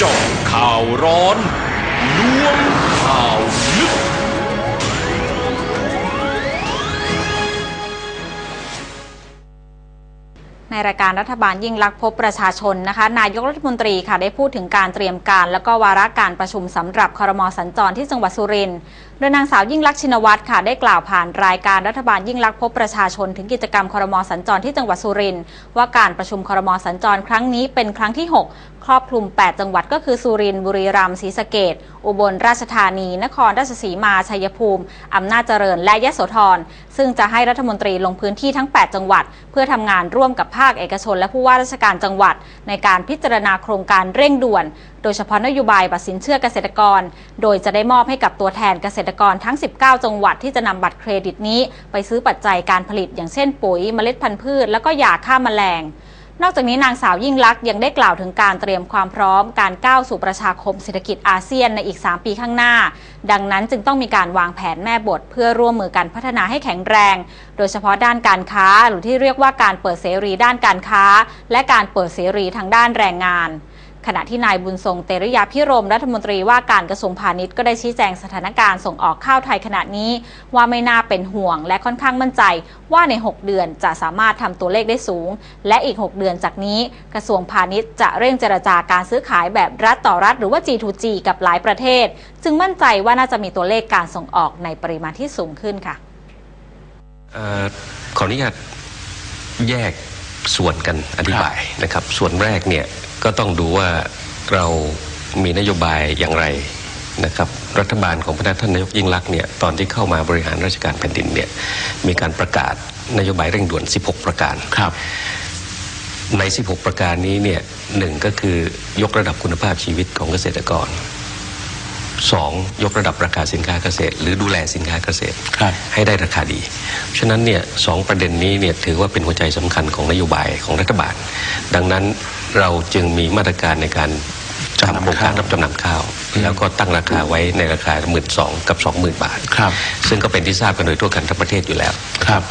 จาะข่าวร้อนล้วงข่าว ในรายการรัฐบาลยิ่งลักษณ์พบประชาชนนะคะ นายกรัฐมนตรีค่ะได้พูดถึงการเตรียมการ และก็วาระการประชุมสำหรับคอรมอสัญจรที่จังหวัดสุรินทร์โดยนางสาวยิ่งลักษณ์ชินวัตรค่ะได้กล่าวผ่านรายการรัฐบาลยิ่งลักษณ์พบประชาชน ถึงกิจกรรมคอรมอสัญจรที่จังหวัดสุรินทร์ว่าการประชุมคอรมอสัญจรครั้งนี้เป็นครั้งที่ 6 ครอบคลุม 8 จังหวัดก็คือสุรินทร์บุรีรัมย์ศรีสะเกดอุบลราชธานี นครราชสีมาชัยภูมิอำนาจเจริญและยะโสธรซึ่งจะให้รัฐมนตรีลงพื้นที่ทั้ง 8 จังหวัด เพื่อทำงานร่วมกับภาคเอกชน และผู้ว่าราชการจังหวัด ในการพิจารณาโครงการเร่งด่วน โดยเฉพาะนโยบายบัตรสินเชื่อเกษตรกร โดยจะได้มอบให้กับตัวแทนเกษตรกรทั้ง 19 จังหวัดที่จะนำบัตรเครดิตนี้ ไปซื้อปัจจัยการผลิตอย่างเช่น ปุ๋ย เมล็ดพันธุ์พืช แล้วก็ยาฆ่าแมลง นอกจากนี้นางสาวยิ่งลักษณ์ยังได้กล่าวถึงการเตรียมความพร้อม การก้าวสู่ประชาคมเศรษฐกิจอาเซียนในอีก 3 ปีข้างหน้า ดังนั้นจึงต้องมีการวางแผนแม่บท เพื่อร่วมมือกันพัฒนาให้แข็งแรง โดยเฉพาะด้านการค้าหรือที่เรียกว่าการเปิดเสรีด้านการค้า และการเปิดเสรีทางด้านแรงงาน ขณะที่นายบุญทรงเตริยาพิรมรัฐมนตรีว่าการกระทรวงพาณิชย์ก็ได้ชี้แจงสถานการณ์ส่งออกข้าวไทยขณะนี้ ว่าไม่น่าเป็นห่วงและค่อนข้างมั่นใจ ว่าใน 6 เดือนจะสามารถทำตัวเลขได้สูง และอีก 6 เดือนจากนี้ กระทรวงพาณิชย์จะเร่งเจรจาการซื้อขายแบบรัฐต่อรัฐ หรือว่า G2G กับหลายประเทศ จึงมั่นใจว่าน่าจะมีตัวเลขการส่งออกในปริมาณที่สูงขึ้นค่ะออขออนุญาตแยก ส่วนกันอธิบายนะครับ ส่วนแรกเนี่ยก็ต้องดูว่าเรามีนโยบายอย่างไรนะครับรัฐบาลของพระท่านนายกยิ่งลักษณ์เนี่ยตอนที่เข้ามาบริหารราชการแผ่นดินเนี่ยมีการประกาศนโยบายเร่งด่วน 16 ประการครับใน 16 ประการนี้เนี่ยหนึ่งก็คือยกระดับคุณภาพชีวิตของเกษตรกร สองยกระดับราคาสินค้าเกษตร หรือดูแลสินค้าเกษตรครับให้ได้ราคาดี ฉะนั้นเนี่ยสองประเด็นนี้เนี่ยถือว่าเป็นหัวใจสำคัญของนโยบายของรัฐบาล ดังนั้นเราจึงมีมาตรการในการทำโครงการรับจำนำข้าว แล้วก็ตั้งราคาไว้ในราคาหมื่นสองกับสองหมื่นบาทครับซึ่งก็เป็นที่ทราบกันโดยทั่วกันทั้งประเทศอยู่แล้วครับ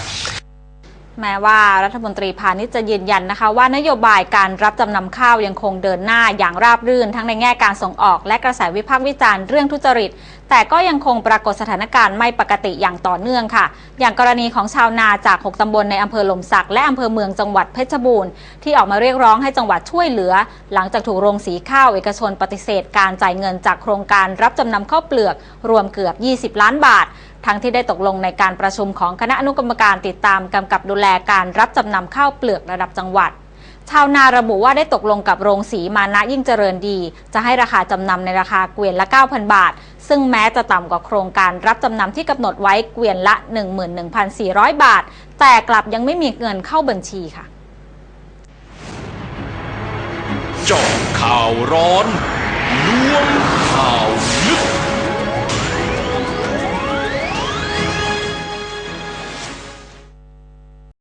แม้ว่ารัฐมนตรีพาณิชย์จะยืนยันนะคะ ว่านโยบายการรับจำนำข้าวยังคงเดินหน้าอย่างราบรื่น ทั้งในแง่การส่งออกและกระแสวิพากษ์วิจารณ์เรื่องทุจริต แต่ก็ยังคงปรากฏสถานการณ์ไม่ปกติอย่างต่อเนื่องค่ะ อย่างกรณีของชาวนาจาก 6 ตำบลในอำเภอหลมสัก และอำเภอเมืองจังหวัดเพชรบูรณ์ที่ออกมาเรียกร้องให้จังหวัดช่วยเหลือ หลังจากถูกโรงสีข้าวเอกชนปฏิเสธ การจ่ายเงินจากโครงการรับจำนำข้าวเปลือก รวมเกือบ 20 ล้านบาท ทั้งที่ได้ตกลงในการประชุมของคณะอนุกรรมการติดตามกำกับดูแลการรับจำนำข้าวเปลือกระดับจังหวัด ชาวนาระบุว่าได้ตกลงกับโรงสีมานะยิ่งเจริญดี จะให้ราคาจำนำในราคาเกวียนละ 9,000 บาท ซึ่งแม้จะต่ำกว่าโครงการรับจำนำที่กำหนดไว้เกวียนละ 11,400 บาท แต่กลับยังไม่มีเงินเข้าบัญชีค่ะจาะข่าวร้อนล้วงข่าว